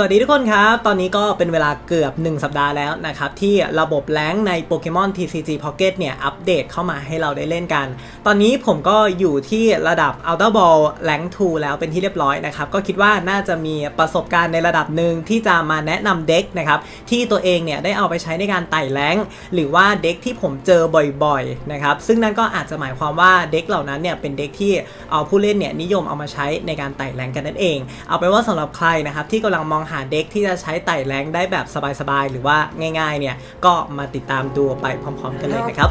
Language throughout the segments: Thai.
สวัสดีทุกคนครับ ตอนนี้ก็เป็นเวลาเกือบ 1 สัปดาห์แล้วนะครับ ที่ระบบแรงในโปเกมอน TCG Pocket เนี่ย อัปเดตเข้ามาให้เราได้เล่นกัน ตอนนี้ผมก็อยู่ที่ระดับ Outer Ball Rank 2แล้วเป็นที่เรียบร้อยนะครับ ก็คิดว่าน่าจะมีประสบการณ์ในระดับหนึ่งที่จะมาแนะนำเด็กนะครับ ที่ตัวเองเนี่ย ได้เอาไปใช้ในการไต่แรงหรือว่าเด็กที่ผมเจอบ่อยๆนะครับซึ่งนั่นก็อาจจะหมายความว่าเด็กเหล่านั้นเนี่ยเป็นเด็กที่เอาผู้เล่นเนี่ยนิยมเอามาใช้ในการไต่แรงกันนั่นเอง เอาเป็นว่าสำหรับใครนะครับที่กำลังมองหาเด็กที่จะใช้ไต่แรงได้แบบสบายๆ หรือว่าง่ายๆเนี่ย ก็มาติดตามดูไปพร้อมๆกันเลยนะครับ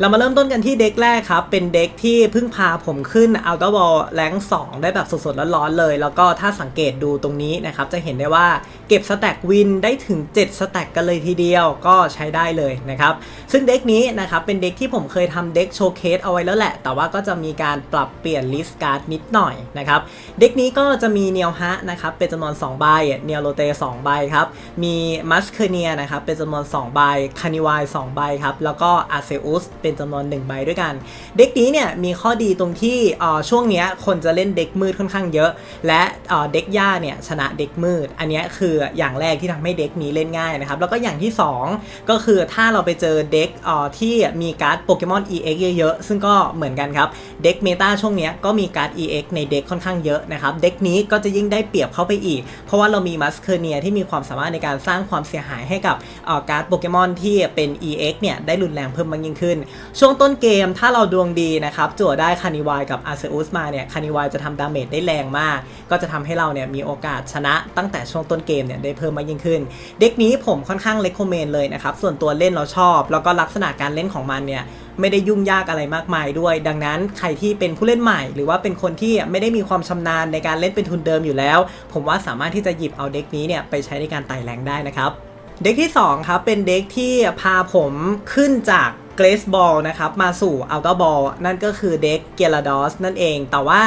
เรามาเริ่มต้นกันที่เด็กแรกครับ เป็นเด็กที่เพิ่งพาผมขึ้น Outer Ball แรง2 ได้แบบสดๆร้อนๆเลย แล้วก็ถ้าสังเกตดูตรงนี้นะครับ จะเห็นได้ว่าเก็บสแต็กวินได้ถึง 7 สแต็กกันเลยทีเดียวก็ใช้ได้เลยนะครับ ซึ่งเด็กนี้นะครับ เป็นเด็กที่ผมเคยทำเด็กโชว์เคสเอาไว้แล้วแหละ แต่ว่าก็จะมีการปรับเปลี่ยนลิสต์การ์ดนิดหน่อยนะครับเด็กนี้ก็จะมีเนียวฮะนะครับเป็นจำนวน2ใบเนียโรเต2ใบครับมีมัสเคเนียนะครับเป็นจำนวน2ใบคานิวาย2ใบครับแล้วก็อาเซอุสเป็นจำนวน1ใบด้วยกัน เด็กนี้เนี่ยมีข้อดีตรงที่ช่วงเนี้ยคนจะเล่นเด็กมืดค่อนข้างเยอะ และเด็กย่าเนี่ยชนะเด็กมืด อันนี้คืออย่างแรกที่ทำให้เด็กนี้เล่นง่ายนะครับแล้วก็อย่างที่ 2 ก็คือถ้าเราไปเจอเด็กที่มีการ์ดโปเกมอน EX เยอะๆ ซึ่งก็เหมือนกันครับเด็กเมตาช่วงเนี้ยก็มีการ์ด EX ในเด็กค่อนข้างเยอะนะครับเด็กนี้ก็จะยิ่งได้เปรียบเข้าไปอีก เพราะว่าเรามีมัสเคเนียที่มีความสามารถในการสร้างความเสียหายให้กับการ์ดโปเกมอนที่เป็น EX เนี่ยได้รุนแรงเพิ่มมากยิ่งขึ้นช่วงต้นเกมถ้าเราดวงดีนะครับจั่วได้คานิวายกับอาเซอุสมาเนี่ยคานิวายจะทำดาเมจได้แรงมาก ก็จะทำให้เราเนี่ยมีโอกาสชนะตั้งแต่ช่วงต้นเกมเนี่ยได้เพิ่มมากยิ่งขึ้น เด็กนี้ผมค่อนข้างเล c ก m เมนเลยนะครับส่วนตัวเล่นเราชอบ แล้วก็ลักษณะการเล่นของมันเนี่ยไม่ได้ยุ่งยากอะไรมากมายด้วย ดังนั้นใครที่เป็นผู้เล่นใหม่ หรือว่าเป็นคนที่ไม่ได้มีความชำนาญในการเล่นเป็นทุนเดิมอยู่แล้ว ผมว่าสามารถที่จะหยิบเอาเด็กนี้เนี่ยไปใช้ในการไต่แรงได้นะครับ เด็กที่2ครับเป็นเด็กที่พาผมขึ้นจาก เกรสบอลนะครับมาสู่อัลต r บอลนั่นก็คือเด็กเกลาดอสนั่นเอง แต่ว่า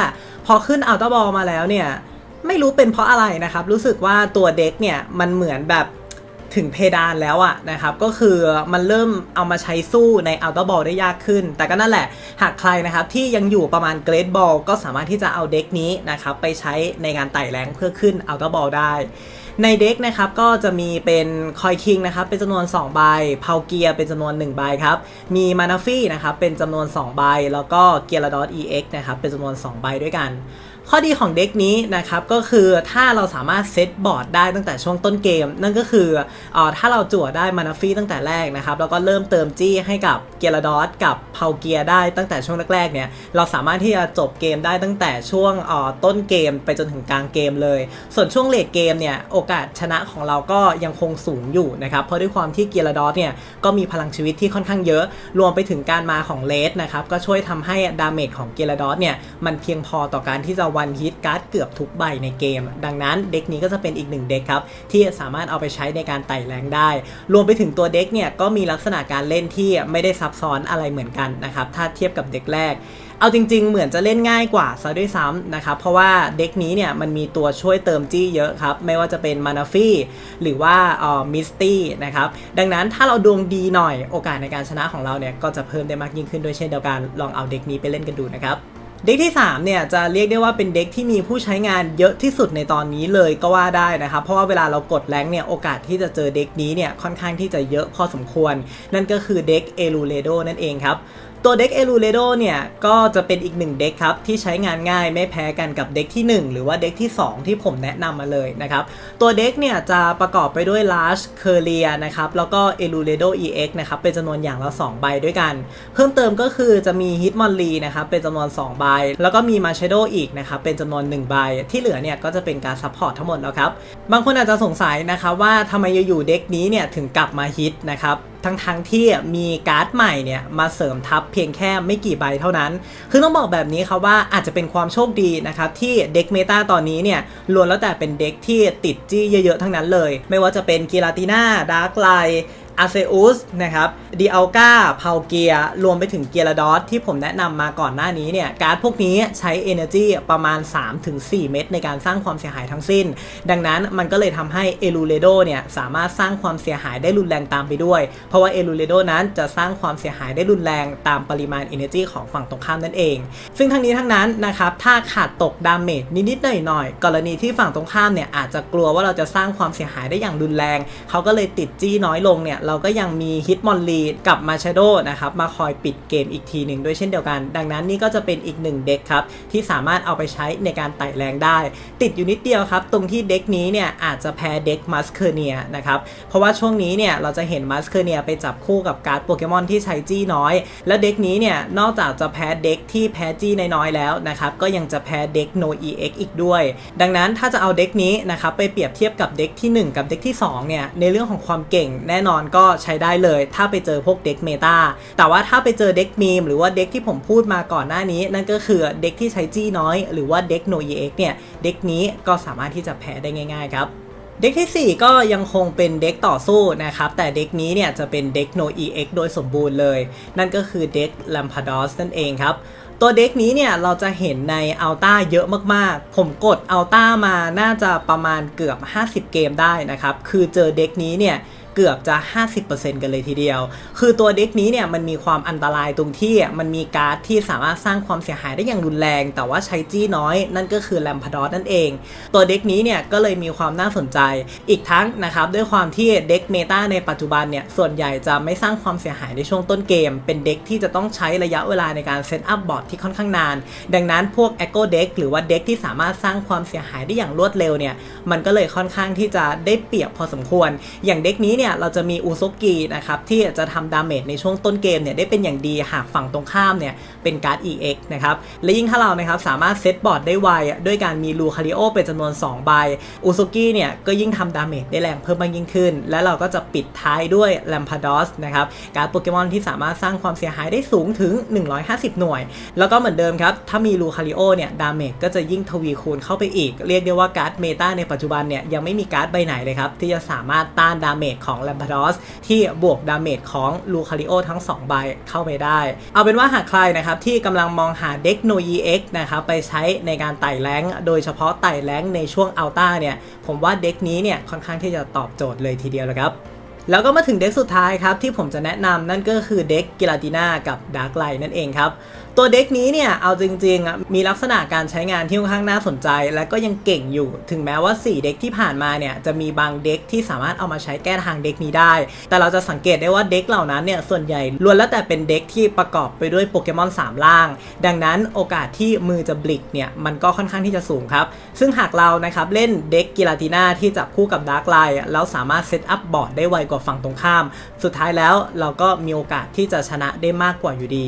พอขึ้นอัลต r บอลมาแล้วเนี่ย ไม่รู้เป็นเพราะอะไรนะครับ รู้สึกว่าตัวเด็กเนี่ยมันเหมือนแบบถึงเพดานแล้วอะนะครับก็คือมันเริ่มเอามาใช้สู้ในอัลต r บอลได้ยากขึ้น แต่ก็นั่นแหละหากใครนะครับที่ยังอยู่ประมาณเกรดบอลก็สามารถที่จะเอาเด็กนี้นะครับไปใช้ในการไต่แรงเพื่อขึ้นอัลต r บอลได้ ในเด็กนะครับก็จะมีเป็นคอยคิงนะครับเป็นจำนวน2ใบเพาเกียเป็นจำนวน1ใบครับมีมานาฟี่นะครับเป็นจำนวน2ใบแล้วก็เกียร์ดอท EX นะครับเป็นจำนวน2ใบด้วยกัน ข้อดีของเด็กนี้นะครับก็คือถ้าเราสามารถเซตบอร์ดได้ตั้งแต่ช่วงต้นเกม นั่นก็คือออถ้าเราจั่วได้มานาฟี่ตั้งแต่แรกนะครับแล้วก็เริ่มเติมจี้ให้กับเกียร์ดอทกับเพาเกียร์ได้ตั้งแต่ช่วงแรกๆเนี่ยเราสามารถที่จะจบเกมได้ตั้งแต่ช่วงอ่อต้นเกมไปจนถึงกลางเกมเลย ส่วนช่วงเลดเกมเนี่ยโอกาสชนะของเราก็ยังคงสูงอยู่นะครับเพราะด้วยความที่เกียร์ดอทเนี่ยก็มีพลังชีวิตที่ค่อนข้างเยอะ รวมไปถึงการมาของเลสนะครับก็ช่วยทำให้ดาเมจของเกียร์ดอทเนี่ยมันเพียงพอต่อการที่จะวันฮิตการ์ดเกือบทุกใบในเกม ดังนั้นเด็กนี้ก็จะเป็นอีกหนึ่งเด็กครับ ที่สามารถเอาไปใช้ในการไต่แรงได้ รวมไปถึงตัวเด็กเนี่ยก็มีลักษณะการเล่นที่ไม่ได้ซับซ้อนอะไรเหมือนกันนะครับ ถ้าเทียบกับเด็กแรกเอาจริงๆ เหมือนจะเล่นง่ายกว่าซะด้วยซ้ำนะครับ เพราะว่าเด็กนี้เนี่ยมันมีตัวช่วยเติมจี้เยอะครับ ไม่ว่าจะเป็นมานาฟี่หรือว่าเอ่อมิสตี้นะครับ ดังนั้นถ้าเราดวงดีหน่อยโอกาสในการชนะของเราเนี่ยก็จะเพิ่มได้มากยิ่งขึ้นด้วยเช่นเดียวกัน ลองเอาเด็กนี้ไปเล่นกันดูนะครับ เด็กที่ 3 เนี่ยจะเรียกได้ว่าเป็นเด็กที่มีผู้ใช้งานเยอะที่สุดในตอนนี้เลยก็ว่าได้นะครับ เพราะว่าเวลาเรากดแรงเนี่ยโอกาสที่จะเจอเด็กนี้เนี่ยค่อนข้างที่จะเยอะพอสมควร นั่นก็คือเด็กเอลูเลโดนั่นเองครับตัวเด็กเอลูเลโดเนี่ย ก็จะเป็นอีกหนึ่งเด็กครับ ที่ใช้งานง่ายไม่แพ้กันกับเด็กที่ 1 หรือว่าเด็กที่ 2 ที่ผมแนะนำมาเลยนะครับ ตัวเด็กเนี่ยจะประกอบไปด้วย Large c u r l i a นะครับ แล้วก็ e l u l e d o EX นะครับ เป็นจำนวนอย่างละ 2 ใบด้วยกัน เพิ่มเติมก็คือจะมี Hitmonlee นะครับ เป็นจำนวน 2 ใบ แล้วก็มี m a s h a d o อีกนะครับ เป็นจำนวน 1 ใบ ที่เหลือเนี่ยก็จะเป็นการซัพพอร์ตทั้งหมดแล้วครับ บางคนอาจจะสงสัยนะครับว่าทำไมอยู่ๆเด็กนี้เนี่ยถึงกลับมาฮิตนะครับ ทั้งๆทที่มีการ์ดใหม่เนี่ยมาเสริมทับเพียงแค่ไม่กี่ใบเท่านั้น คือต้องบอกแบบนี้ครับว่าอาจจะเป็นความโชคดีนะครับที่เด็กเมตาตอนนี้เนี่ยล้วนแล้วแต่เป็นเด็กที่ติดจี้เยอะๆทั้งนั้นเลย ไม่ว่าจะเป็นกีราติน่าดาร์กไล อาเซอุสนะครับดีอัลกาเพาเกียรวมไปถึงเกียร์ดอสที่ผมแนะนำมาก่อนหน้านี้เนี่ย การ์ดพวกนี้ใช้ Energy ประมาณ 3-4 เม็ดในการสร้างความเสียหายทั้งสิ้น ดังนั้นมันก็เลยทำให้เอลูเ d โดเนี่ยสามารถสร้างความเสียหายได้รุนแรงตามไปด้วย เพราะว่าเอลูเ d โดนั้นจะสร้างความเสียหายได้รุนแรงตามปริมาณ Energy ของฝั่งตรงข้ามนั่นเอง ซึ่งทั้งนี้ทั้งนั้นนะครับถ้าขาดตกดาเมจนิดๆหน่อยๆกรณีที่ฝั่งตรงข้ามเนี่ยอาจจะกลัวว่าเราจะสร้างความเสียหายได้อย่างรุนแรง เขาก็เลยติดจี้น้อยลงเนี่ยเราก็ยังมีฮิตมอนลีดกับมาชาโดนะครับมาคอยปิดเกมอีกทีหนึ่งด้วยเช่นเดียวกัน ดังนั้นนี่ก็จะเป็นอีกหนึ่งเด็กครับที่สามารถเอาไปใช้ในการไต่แรงได้ ติดอยู่นิดเดียวครับ ตรงที่เด็กนี้เนี่ยอาจจะแพ้เด็กมัสเคเนียนะครับเพราะว่าช่วงนี้เนี่ยเราจะเห็นมัสเคเนียไปจับคู่กับการ์ดโปเกมอนที่ใช้จี้น้อย และเด็กนี้เนี่ยนอกจากจะแพ้เด็กที่แพ้จี้น้อยๆแล้วนะครับก็ยังจะแพ้เด็ก no ex อีกด้วย ดังนั้นถ้าจะเอาเด็กนี้นะครับไปเปรียบเทียบกับเด็กที่ 1 กับเด็กที่2เนี่ยในเรื่องของความเก่งแน่นอนก็ใช้ได้เลย ถ้าไปเจอพวกเด็กเมตาแต่ว่าถ้าไปเจอเด็กมีมหรือว่าเด็กที่ผมพูดมาก่อนหน้านี้ นั่นก็คือเด็กที่ใช้จี้น้อย หรือว่าเด็ก no ex เนี่ยเด็กนี้ก็สามารถที่จะแพ้ได้ง่าย ๆ ครับเด็กที่ 4 ก็ยังคงเป็นเด็กต่อสู้นะครับ แต่เด็กนี้เนี่ยจะเป็นเด็ก no ex โดยสมบูรณ์เลย นั่นก็คือเด็ก Lampados นั่นเองครับ ตัวเด็กนี้เนี่ยเราจะเห็นในอัลต้าเยอะมากๆ ผมกดอัลต้ามาน่าจะประมาณเกือบ 50 เกมได้นะครับ คือเจอเด็กนี้เนี่ย เกือบจะ 50%กันเลยทีเดียว คือตัวเด็กนี้เนี่ยมันมีความอันตรายตรงที่มันมีการ์ดที่สามารถสร้างความเสียหายได้อย่างรุนแรง แต่ว่าใช้จี้น้อยนั่นก็คือแลมพดอสนั่นเอง ตัวเด็กนี้เนี่ยก็เลยมีความน่าสนใจ อีกทั้งนะครับด้วยความที่เด็กเมตาในปัจจุบันเนี่ยส่วนใหญ่จะไม่สร้างความเสียหายในช่วงต้นเกม เป็นเด็กที่จะต้องใช้ระยะเวลาในการเซตอัพบอร์ดที่ค่อนข้างนาน ดังนั้นพวก e อ h o Deck หรือว่าเด็กที่สามารถสร้างความเสียหายได้อย่างรวดเร็วเนี่ยมันก็เลยค่อนข้างที่จะได้เปรียบพอสมควร อย่างเด็กนี้เนี่ยเราจะมีอุซกินะครับที่จะทำดาเมจในช่วงต้นเกมเนี่ยได้เป็นอย่างดีหากฝั่งตรงข้ามเนี่ยเป็นการ์ด EX นะครับและยิ่งถ้าเรานะครับสามารถเซตบอร์ดได้ไวด้วยการมีลูคาริโอเป็นจำนวน 2 ใบอุซกิเนี่ยก็ยิ่งทำดาเมจได้แรงเพิ่มมากยิ่งขึ้น และเราก็จะปิดท้ายด้วยแลมพาดอสนะครับการ์ดโปเกมอนที่สามารถสร้างความเสียหายได้สูงถึง 150 หน่วย แล้วก็เหมือนเดิมครับถ้ามีลูคาริโอเนี่ยดาเมจก็จะยิ่งทวีคูณเข้าไปอีก เรียกได้ว่าการ์ดเมตาในปัจจุบันเนี่ยยังไม่มีการ์ดใบไหนเลยครับที่จะสามารถต้านดาเมจของสองแลมพาดอสที่บวกดาเมจของลูคาริโอทั้ง 2 ใบเข้าไปได้ เอาเป็นว่าหากใครนะครับที่กำลังมองหาเด็กโนยีเนะครับไปใช้ในการไต่แรงโดยเฉพาะไต่แรงในช่วงอัลต้าเนี่ย ผมว่าเด็กนี้เนี่ยค่อนข้างที่จะตอบโจทย์เลยทีเดียวเลยครับ แล้วก็มาถึงเด็กสุดท้ายครับที่ผมจะแนะนำนั่นก็คือเด็กกิลาติน่ากับดาร์กไลนั่นเองครับ ตัวเด็กนี้เนี่ยเอาจริงๆ มีลักษณะการใช้งานที่ค่อนข้างน่าสนใจ และก็ยังเก่งอยู่ ถึงแม้ว่า 4 เด็กที่ผ่านมาเนี่ยจะมีบางเด็กที่สามารถเอามาใช้แก้ทางเด็กนี้ได้ แต่เราจะสังเกตได้ว่าเด็กเหล่านั้นเนี่ยส่วนใหญ่ล้วนแล้วแต่เป็นเด็กที่ประกอบไปด้วยโปเกมอน3ล่าง ดังนั้นโอกาสที่มือจะบลิกเนี่ยมันก็ค่อนข้างที่จะสูงครับซึ่งหากเรานะครับเล่นเด็กกิลาติน่าที่จับคู่กับดาร์กไลแล้วสามารถเซตอัพบอร์ดได้ไวกว่าฝั่งตรงข้าม สุดท้ายแล้วเราก็มีโอกาสที่จะชนะได้มากกว่าอยู่ดี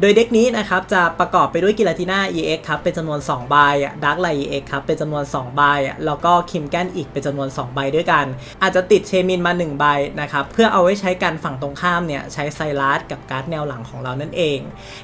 โดยเด็กนี้นะครับจะประกอบไปด้วยกิลาติน่า EX ครับเป็นจำนวน2ใบดาร์กไล EX ครับเป็นจำนวน2ใบแล้วก็คิมแกนอีกเป็นจำนวน2ใบด้วยกัน อาจจะติดเชมินมา1ใบนะครับเพื่อเอาไว้ใช้กันฝั่งตรงข้ามเนี่ยใช้ไซรัสกับการ์ดแนวหลังของเรานั่นเอง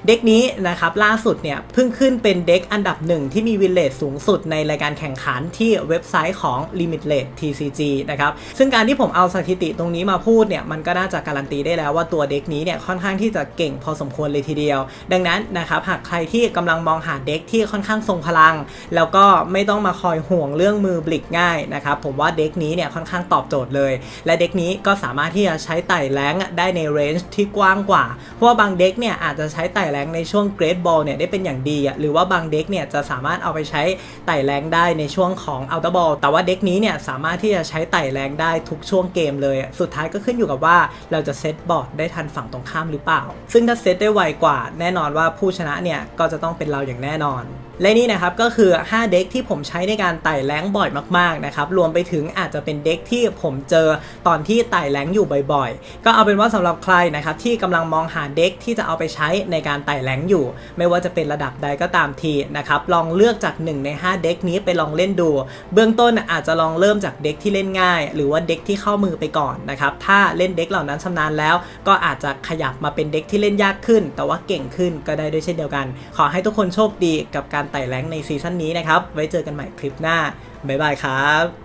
เด็กนี้นะครับล่าสุดเนี่ยเพิ่งขึ้นเป็นเด็กอันดับหนึ่งที่มีวินเลทสูงสุดในรายการแข่งขันที่เว็บไซต์ของ Limitless TCG นะครับซึ่งการที่ผมเอาสถิติตรงนี้มาพูดเนี่ยมันก็น่าจะการันตีได้แล้วว่าตัวเด็กนี้เนี่ยค่อนข้างที่จะเก่งพอสมควรเลยทีเดียว ดังนั้นนะครับหากใครที่กำลังมองหาเด็กที่ค่อนข้างทรงพลัง แล้วก็ไม่ต้องมาคอยห่วงเรื่องมือบลิกง่ายนะครับผมว่าเด็กนี้เนี่ยค่อนข้างตอบโจทย์เลย และเด็กนี้ก็สามารถที่จะใช้ไต่แรงได้ในเรนจ์ที่กว้างกว่า เพราะว่าบางเด็กเนี่ยอาจจะใช้ไต่แรงในช่วงเกรดบอลเนี่ยได้เป็นอย่างดีหรือว่าบางเด็กเนี่ยจะสามารถเอาไปใช้ไต่แรงได้ในช่วงของอัลตบอลแต่ว่าเด็กนี้เนี่ยสามารถที่จะใช้ไต่แรงได้ทุกช่วงเกมเลยสุุดท้ายก็ขึ้นอยู่กับว่าเราจะเซตบอร์ดได้ทันฝั่งตรงข้ามหรือเปล่า ซึ่งถ้าเซตได้ไวกว่า แน่นอนว่าผู้ชนะเนี่ยก็จะต้องเป็นเราอย่างแน่นอนและนี่นะครับก็คือ 5 เด็กที่ผมใช้ในการไต่แรงบ่อยมากๆนะครับรวมไปถึงอาจจะเป็นเด็กที่ผมเจอตอนที่ไต่แรงอยู่บ่อยๆ ก็เอาเป็นว่าสำหรับใครนะครับที่กำลังมองหาเด็กที่จะเอาไปใช้ในการไต่แรงอยู่ ไม่ว่าจะเป็นระดับใดก็ตามทีนะครับลองเลือกจาก 1 ใน 5 เด็กนี้ไปลองเล่นดู เบื้องต้นอาจจะลองเริ่มจากเด็กที่เล่นง่าย หรือว่าเด็กที่เข้ามือไปก่อนนะครับ ถ้าเล่นเด็กเหล่านั้นชำนาญแล้ว ก็อาจจะขยับมาเป็นเด็กที่เล่นยากขึ้น แต่ว่าเก่งขึ้นก็ได้ด้วยเช่นเดียวกัน ขอให้ทุกคนโชคดีกับการไต่แรงในซีซั่นนี้นะครับ ไว้เจอกันใหม่คลิปหน้า บ๊ายบายครับ